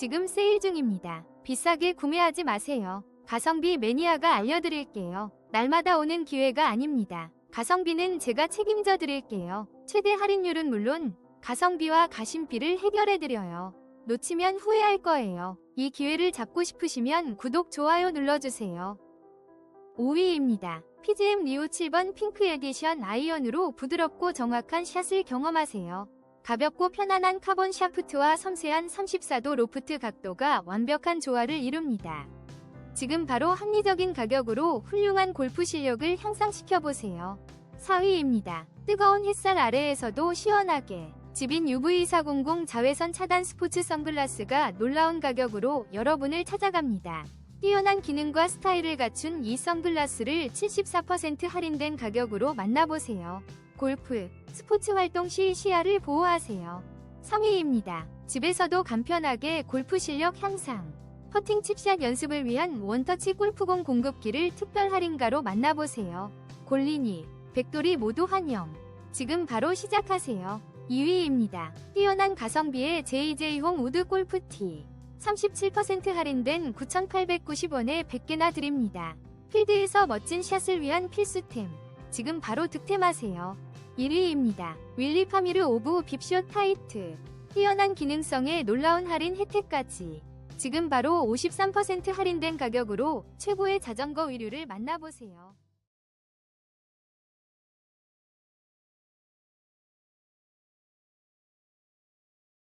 지금 세일 중입니다. 비싸게 구매하지 마세요. 가성비 매니아가 알려드릴게요. 날마다 오는 기회가 아닙니다. 가성비는 제가 책임져 드릴게요. 최대 할인율은 물론 가성비와 가심비를 해결해 드려요. 놓치면 후회할 거예요. 이 기회를 잡고 싶으시면 구독, 좋아요 눌러주세요. 5위입니다. PGM 리오 7번 핑크 에디션 아이언으로 부드럽고 정확한 샷을 경험하세요. 가볍고 편안한 카본 샤프트와 섬세한 34도 로프트 각도가 완벽한 조화를 이룹니다. 지금 바로 합리적인 가격으로 훌륭한 골프 실력을 향상시켜보세요. 4위입니다. 뜨거운 햇살 아래에서도 시원하게 집인 UV400 자외선 차단 스포츠 선글라스가 놀라운 가격으로 여러분을 찾아갑니다. 뛰어난 기능과 스타일을 갖춘 이 선글라스를 74% 할인된 가격으로 만나보세요. 골프, 스포츠 활동 시 시야를 보호하세요. 3위입니다. 집에서도 간편하게 골프 실력 향상. 퍼팅 칩샷 연습을 위한 원터치 골프공 공급기를 특별 할인가로 만나보세요. 골리니, 백돌이 모두 환영. 지금 바로 시작하세요. 2위입니다. 뛰어난 가성비의 JJ홈 우드 골프티. 37% 할인된 9,890원에 100개나 드립니다. 필드에서 멋진 샷을 위한 필수템. 지금 바로 득템하세요. 1위입니다. 윌리 파미르 오브 빕쇼 타이트. 뛰어난 기능성에 놀라운 할인 혜택까지. 지금 바로 53% 할인된 가격으로 최고의 자전거 의류를 만나보세요.